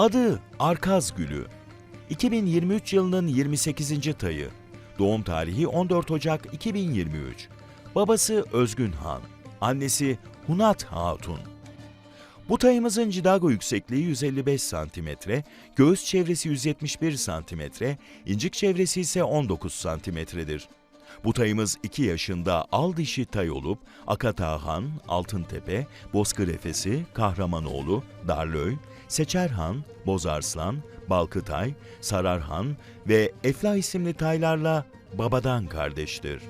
Adı Arkaz Gülü. 2023 yılının 28. tayı. Doğum tarihi 14 Ocak 2023. Babası Özgün Han. Annesi Hunat Hatun. Bu tayımızın cidago yüksekliği 155 cm, göğüs çevresi 171 cm, incik çevresi ise 19 cm'dir. Bu tayımız 2 yaşında al dişi tay olup Akatağhan, Altıntepe, Bozkır Efesi, Kahramanoğlu, Darlöy, Seçerhan, Bozarslan, Balkıtay, Sararhan ve Efla isimli taylarla babadan kardeştir.